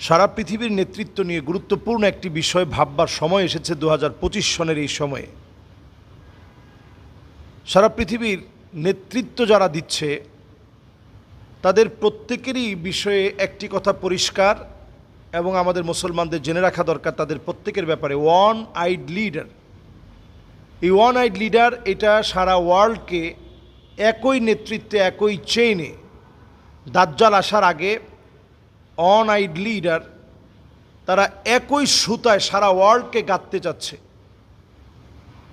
সারা পৃথিবীর নেতৃত্ব নিয়ে গুরুত্বপূর্ণ একটি বিষয় ভাববার সময় এসেছে দু সনের এই সময়ে। সারা পৃথিবীর নেতৃত্ব যারা দিচ্ছে, তাদের প্রত্যেকেরই বিষয়ে একটি কথা পরিষ্কার এবং আমাদের মুসলমানদের জেনে রাখা দরকার, তাদের প্রত্যেকের ব্যাপারে ওয়ান আইড লিডার এই ওয়ান আইড লিডার এটা সারা ওয়ার্ল্ডকে একই নেতৃত্বে, একই চেইনে দাজ্জাল আসার আগে অন আইড লিডার তারা একই সুতায় সারা ওয়ার্ল্ডকে গাঁথতে চাচ্ছে।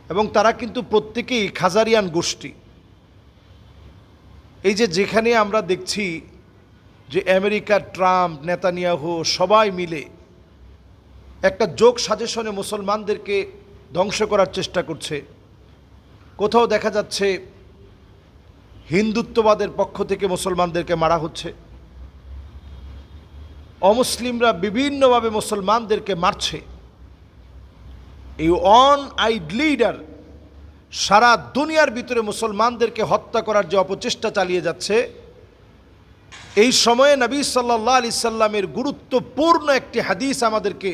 এবং তারা কিন্তু প্রত্যেকেই খাজারিয়ান গোষ্ঠী। এই যে যেখানে আমরা দেখছি যে আমেরিকার ট্রাম্প, নেতানিয়াহু সবাই মিলে একটা যোগ সাজেশনে মুসলমানদেরকে ধ্বংস করার চেষ্টা করছে। কোথাও দেখা যাচ্ছে হিন্দুত্ববাদের পক্ষ থেকে মুসলমানদেরকে মারা হচ্ছে। অমুসলিমরা বিভিন্নভাবে মুসলমানদেরকে মারছে। এই অন আইড লিডার সারা দুনিয়ার ভিতরে মুসলমানদেরকে হত্যা করার যে অপচেষ্টা চালিয়ে যাচ্ছে, এই সময়ে নবী সাল্লাহ আলি সাল্লামের গুরুত্বপূর্ণ একটি হাদিস আমাদেরকে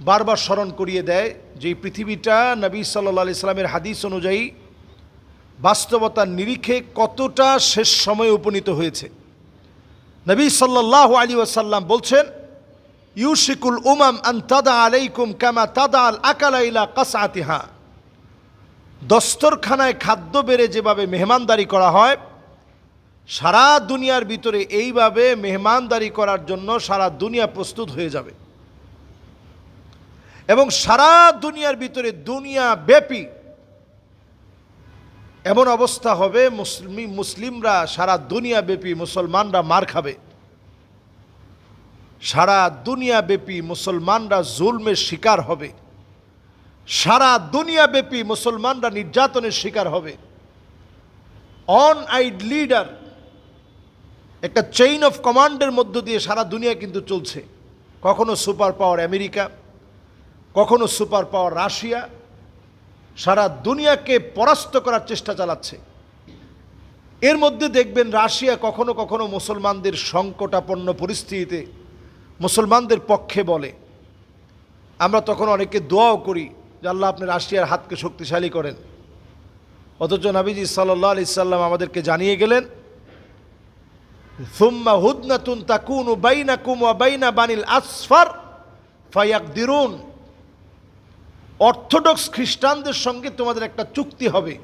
বারবার স্মরণ করিয়ে দেয় যে পৃথিবীটা নবী সাল্লাহ ইসলামের হাদিস অনুযায়ী বাস্তবতার নিরিখে কতটা শেষ সময়ে উপনীত হয়েছে। নবী সাল্লাহ আলী ওয়াসাল্লাম বলছেন, ইউশিকুল উমাম আন তাদা আলাইকুম কামা তাদা আল আকালাইলা কাসাতিহা দস্তরখানায় খাদ্য বেড়ে যেভাবে মেহমানদারি করা হয়, সারা দুনিয়ার ভিতরে এইভাবে মেহমানদারি করার জন্য সারা দুনিয়া প্রস্তুত হয়ে যাবে। এবং সারা দুনিয়ার ভিতরে দুনিয়া ব্যাপী এমন অবস্থা হবে, মুসলিম, মুসলিমরা সারা দুনিয়া ব্যাপী মুসলমানরা মার খাবে। সারা দুনিয়া ব্যাপী মুসলমানরা জুলমের শিকার হবে। সারা দুনিয়া ব্যাপী মুসলমানরা নির্যাতনের শিকার হবে। অন আইড লিডার, একটা চেইন অফ কমান্ডের মধ্য দিয়ে সারা দুনিয়া কিন্তু চলছে। কখনো সুপার পাওয়ার আমেরিকা কখনো সুপার পাওয়ার রাশিয়া সারা দুনিয়াকে পরাস্ত করার চেষ্টা চালাচ্ছে। এর মধ্যে দেখবেন রাশিয়া কখনো কখনো মুসলমানদের সংকটাপন্ন পরিস্থিতিতে মুসলমানদের পক্ষে বলে। আমরা তখন অনেকে দোয়াও করি যে আল্লাহ আপনি রাশিয়ার হাতকে শক্তিশালী করেন। অথচ নাবিজি সাল্লাহ আলি সাল্লাম আমাদেরকে জানিয়ে গেলেন, সুম্মা হুদনাতুন তাকুন বাইনা কুমা বাইনা বানিল আসফার ফায়াক দিরুন অর্থোডক্স খ্রিস্টানদের সঙ্গে তোমাদের একটা চুক্তি হবে।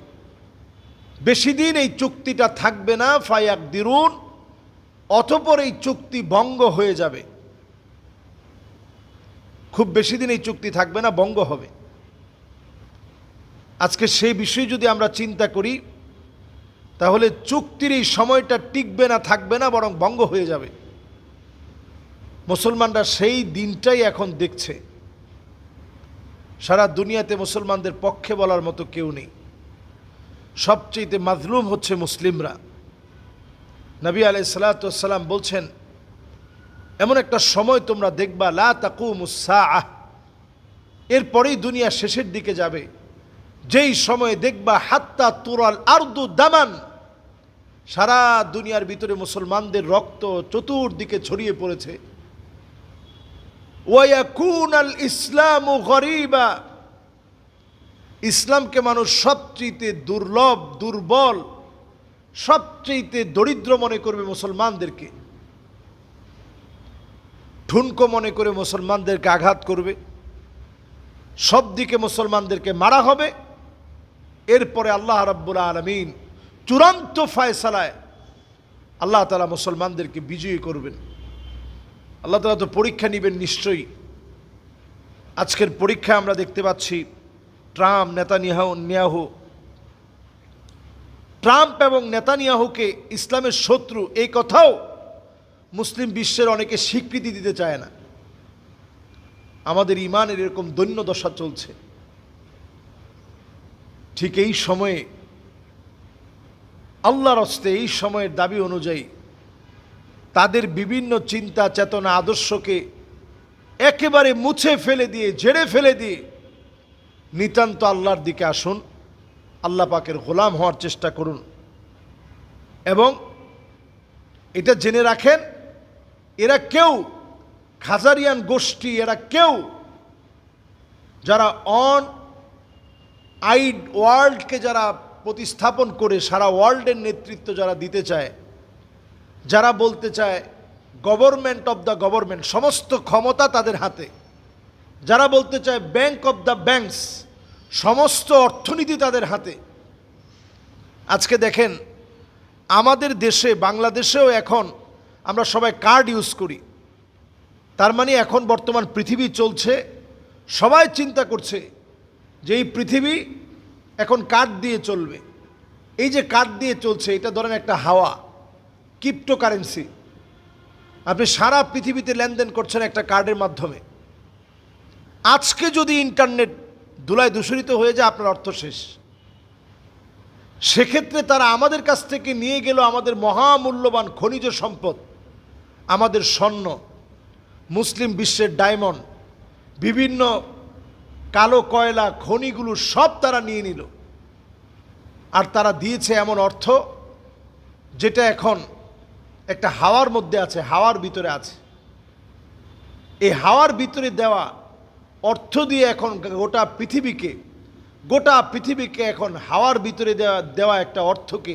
বেশি দিন এই চুক্তিটা থাকবে না, ফায়াক দিরুন, অতপর এই চুক্তি ভঙ্গ হয়ে যাবে। খুব বেশি দিন এই চুক্তি থাকবে না, ভঙ্গ হবে। আজকে সেই বিষয়ে যদি আমরা চিন্তা করি, তাহলে চুক্তির এই সময়টা টিকবে না, থাকবে না, বরং ভঙ্গ হয়ে যাবে। মুসলমানরা সেই দিনটাই এখন দেখছে। সারা দুনিয়াতে মুসলমানদের পক্ষে বলার মতো কেউ নেই। সবচেয়েতে মাজলুম হচ্ছে মুসলিমরা। নবী আলাই সালাতাম বলছেন, এমন একটা সময় তোমরা দেখবা, লা তাকু মুসা আহ এরপরেই দুনিয়া শেষের দিকে যাবে। যেই সময়ে দেখবা, হাত্তা তুরাল আর্দু দামান। সারা দুনিয়ার ভিতরে মুসলমানদের রক্ত চতুর্দিকে ছড়িয়ে পড়েছে। ওয়াকুন আল ইসলাম ও গরিবা ইসলামকে মানুষ সবচেয়ে দুর্লভ, দুর্বল সবচেয়ে দরিদ্র মনে করবে মুসলমানদেরকে। ঠুনকো মনে করে মুসলমানদেরকে আঘাত করবে। সব দিকে মুসলমানদেরকে মারা হবে। এরপরে আল্লাহ রাব্বুল আলমিন চূড়ান্ত ফায়সালায় আল্লাহ তালা মুসলমানদেরকে বিজয়ী করবেন। আল্লাহ তালা তো পরীক্ষা নেবেন নিশ্চয়ই। আজকের পরীক্ষা আমরা দেখতে পাচ্ছি ট্রাম্প, নেতানিয়াহু নিয়াহু ট্রাম্প এবং নেতানিয়াহুকে ইসলামের শত্রু, এই কথাও মুসলিম বিশ্বের অনেকে স্বীকৃতি দিতে চায় না। আমাদের ইমানের এরকম দৈন্য দশা চলছে। ঠিক এই সময়ে, আল্লাহর হস্তে এই সময়ের দাবি অনুযায়ী তাদের বিভিন্ন চিন্তা চেতনা আদর্শকে একেবারে মুছে ফেলে দিয়ে, ঝেড়ে ফেলে দিয়ে নিতান্ত আল্লাহর দিকে আসুন, আল্লাহ পাকের গোলাম হওয়ার চেষ্টা করুন। এবং এটা জেনে রাখেন, এরা কেউ খাজারিয়ান গোষ্ঠী, এরা কেউ যারা অন আইড ওয়ার্ল্ডকে যারা প্রতিস্থাপন করে, সারা ওয়ার্ল্ডের নেতৃত্ব যারা দিতে চায় যারা বলতে চায় গভর্নমেন্ট অব দ্য গভর্নমেন্ট সমস্ত ক্ষমতা তাদের হাতে। যারা বলতে চায় ব্যাংক অব দ্য ব্যাংকস সমস্ত অর্থনীতি তাদের হাতে। আজকে দেখেন, আমাদের দেশে, বাংলাদেশেও এখন আমরা সবাই কার্ড ইউজ করি। তার মানে এখন বর্তমান পৃথিবী চলছে, সবাই চিন্তা করছে যে এই পৃথিবী এখন কার্ড দিয়ে চলবে। এই যে কার্ড দিয়ে চলছে, এটা ধরেন একটা হাওয়া। ক্রিপ্টোকারেন্সি আপনি সারা পৃথিবীতে লেনদেন করছেন একটা কার্ডের মাধ্যমে। আজকে যদি ইন্টারনেট দুলায় দূষণিত হয়ে যায়, আপনার অর্থ শেষ। সেক্ষেত্রে তারা আমাদের কাছ থেকে নিয়ে গেল আমাদের মহামূল্যবান খনিজ সম্পদ, আমাদের স্বর্ণ, মুসলিম বিশ্বের ডায়মন্ড বিভিন্ন কালো কয়লা, খনিগুলো সব তারা নিয়ে নিল। আর তারা দিয়েছে এমন অর্থ, যেটা এখন একটা হাওয়ার মধ্যে আছে, হাওয়ার ভিতরে আছে। এই হাওয়ার ভিতরে দেওয়া অর্থ দিয়ে এখন গোটা পৃথিবীকে গোটা পৃথিবীকে এখন হাওয়ার ভিতরে দেওয়া দেওয়া একটা অর্থকে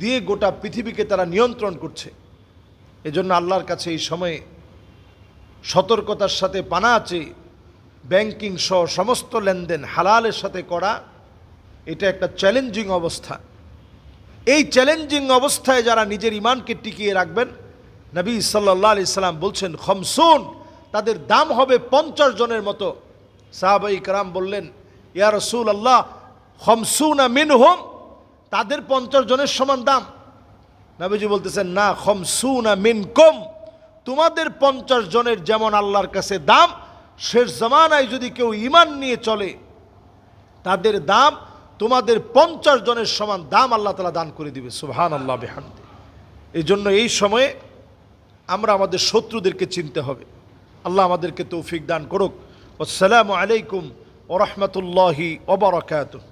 দিয়ে গোটা পৃথিবীকে তারা নিয়ন্ত্রণ করছে। এজন্য আল্লাহর কাছে এই সময়ে সতর্কতার সাথে পানা আছে, ব্যাংকিং সহ সমস্ত লেনদেন হালালের সাথে করা, এটা একটা চ্যালেঞ্জিং অবস্থা। এই চ্যালেঞ্জিং অবস্থায় যারা নিজের ইমানকে টিকিয়ে রাখবেন, নবী সাল্লাহ আলি সাল্লাম বলছেন, খমসুন, তাদের দাম হবে পঞ্চাশ জনের মতো। সাহাবাই কারাম বললেন, ইয়া রসুল আল্লাহ খমসুন মিন হোম তাদের পঞ্চাশ জনের সমান দাম। নবীজি বলতেছেন, না, খমসুন মিন কম তোমাদের পঞ্চাশ জনের যেমন আল্লাহর কাছে দাম, শেষ জমানায় যদি কেউ ইমান নিয়ে চলে, তাদের দাম তোমাদের পঞ্চাশ জনের সমান দাম আল্লাহ তালা দান করে দিবে সুহান আল্লাহ বেহান্দি এই জন্য এই সময়ে আমরা আমাদের শত্রুদেরকে চিনতে হবে। আল্লাহ আমাদেরকে তৌফিক দান করুক। আসসালামু আলাইকুম ওরহমতুল্লাহি ওবরাকাতুহ